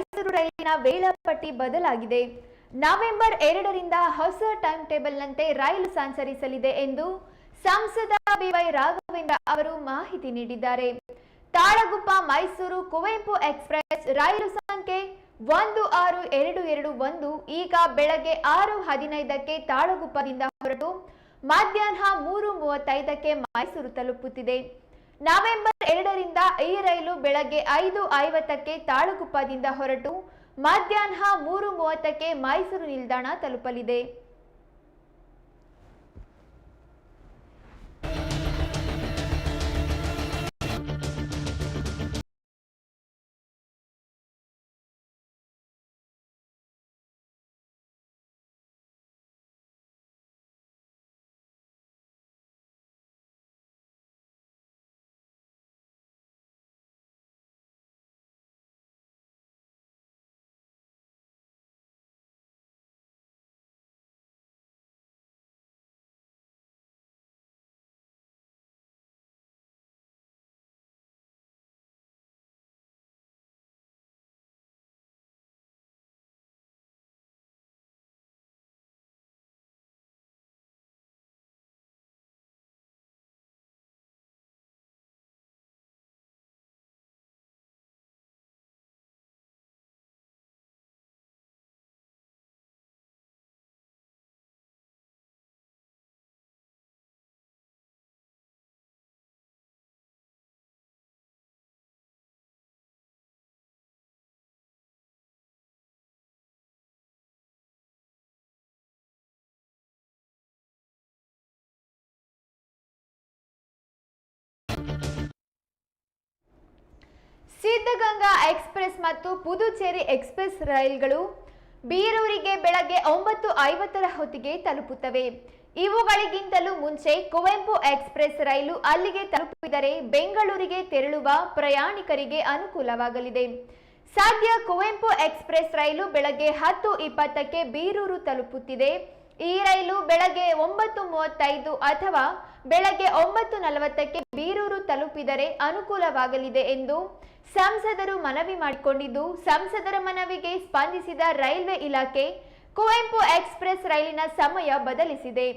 ಮೈಸೂರು ರೈಲಿನ ವೇಳಾಪಟ್ಟಿ ಬದಲಾಗಿದೆ. ನವೆಂಬರ್ ಎರಡರಿಂದ ಹೊಸ ಟೈಮ್ ಟೇಬಲ್ನಂತೆ ರೈಲು ಸಂಚರಿಸಲಿದೆ ಎಂದು ಸಂಸದ ಬಿವೈ ರಾಘವೇಂದ್ರ ಅವರು ಮಾಹಿತಿ ನೀಡಿದ್ದಾರೆ. ತಾಳಗುಪ್ಪ ಮೈಸೂರು ಕುವೆಂಪು ಎಕ್ಸ್ಪ್ರೆಸ್ ರೈಲು ಸಂಖ್ಯೆ ಒಂದು ಆರು ಎರಡು ಎರಡು ಒಂದು, ಈಗ ಬೆಳಗ್ಗೆ ಆರು ಹದಿನೈದಕ್ಕೆ ತಾಳಗುಪ್ಪದಿಂದ ಹೊರಟು ಮಧ್ಯಾಹ್ನ ಮೂರು ಮೂವತ್ತೈದಕ್ಕೆ ಮೈಸೂರು ತಲುಪುತ್ತಿದೆ. ನವೆಂಬರ್ ಎರಡರಿಂದ ಈ ರೈಲು ಬೆಳಗ್ಗೆ ಐದು ಐವತ್ತಕ್ಕೆ ತಾಳುಕುಪ್ಪದಿಂದ ಹೊರಟು ಮಧ್ಯಾಹ್ನ ಮೂರು ಮೂವತ್ತಕ್ಕೆ ಮೈಸೂರು ನಿಲ್ದಾಣ ತಲುಪಲಿದೆ. ಸಿದ್ಧಗಂಗಾ ಎಕ್ಸ್ಪ್ರೆಸ್ ಮತ್ತು ಪುದುಚೇರಿ ಎಕ್ಸ್ಪ್ರೆಸ್ ರೈಲುಗಳು ಬೀರೂರಿಗೆ ಬೆಳಗ್ಗೆ ಒಂಬತ್ತು ಐವತ್ತರ ಹೊತ್ತಿಗೆ ತಲುಪುತ್ತವೆ. ಇವುಗಳಿಗಿಂತಲೂ ಮುಂಚೆ ಕುವೆಂಪು ಎಕ್ಸ್ಪ್ರೆಸ್ ರೈಲು ಅಲ್ಲಿಗೆ ತಲುಪಿದರೆ ಬೆಂಗಳೂರಿಗೆ ತೆರಳುವ ಪ್ರಯಾಣಿಕರಿಗೆ ಅನುಕೂಲವಾಗಲಿದೆ. ಸದ್ಯ ಕುವೆಂಪು ಎಕ್ಸ್ಪ್ರೆಸ್ ರೈಲು ಬೆಳಗ್ಗೆ ಹತ್ತು ಇಪ್ಪತ್ತಕ್ಕೆ ಬೀರೂರು ತಲುಪುತ್ತಿದೆ. ಈ ರೈಲು ಬೆಳಗ್ಗೆ ಒಂಬತ್ತು ಮೂವತ್ತೈದು ಅಥವಾ ಬೆಳಗ್ಗೆ ಒಂಬತ್ತು ನಲವತ್ತಕ್ಕೆ ಬೀರೂರು ತಲುಪಿದರೆ ಅನುಕೂಲವಾಗಲಿದೆ ಎಂದು ಸಂಸದರು ಮನವಿ ಮಾಡಿಕೊಂಡಿದ್ದು ಸಂಸದರ ಮನವಿಗೆ ಸ್ಪಂದಿಸಿದ ರೈಲ್ವೆ ಇಲಾಖೆ ಕುವೆಂಪು ಎಕ್ಸ್ಪ್ರೆಸ್ ರೈಲಿನ ಸಮಯ ಬದಲಿಸಿದೆ.